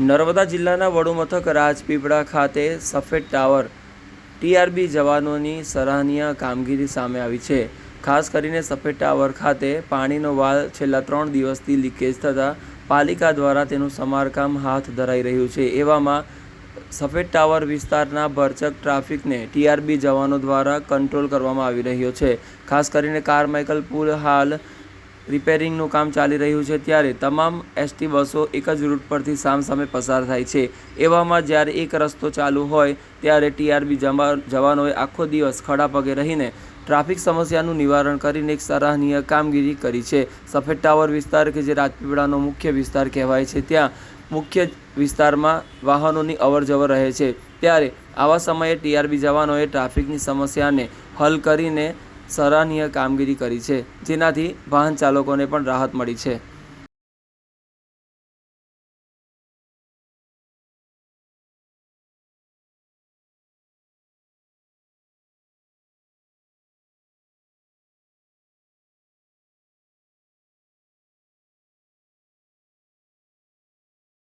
નર્મદા જિલ્લાના વડુમથક રાજપીપળા ખાતે સફેદ ટાવર ટીઆરબી જવાનોની સરાહનીય કામગીરી સામે આવી છે. ખાસ કરીને સફેદ ટાવર ખાતે પાણીનો વાલ છેલ્લા ત્રણ દિવસથી લીકેજ થતાં પાલિકા દ્વારા તેનું સમારકામ હાથ ધરાઈ રહ્યું છે. એવામાં સફેદ ટાવર વિસ્તારના ભરચક ટ્રાફિકને ટીઆરબી જવાનો દ્વારા કંટ્રોલ કરવામાં આવી રહ્યો છે. ખાસ કરીને કારમાઇકલ પુલ હાલ રિપેરિંગનું કામ ચાલી રહ્યું છે ત્યારે તમામ એસટી બસો એક જ રૂટ પરથી સામસામે પસાર થાય છે. એવામાં જ્યારે એક રસ્તો ચાલુ હોય ત્યારે ટીઆરબી જવાનોએ આખો દિવસ ખડા પગે રહીને ટ્રાફિક સમસ્યાનું નિવારણ કરીને એક સરાહનીય કામગીરી કરી છે. સફેદ ટાવર વિસ્તાર કે જે રાજપીપળાનો મુખ્ય વિસ્તાર કહેવાય છે, ત્યાં મુખ્ય વિસ્તારમાં વાહનોની અવરજવર રહે છે. ત્યારે આવા સમયે ટીઆરબી જવાનોએ ટ્રાફિકની સમસ્યાને હલ કરીને સરાહનીય કામગીરી કરી છે. જેનાથી વાહન ચાલકોને પણ રાહત મળી છે.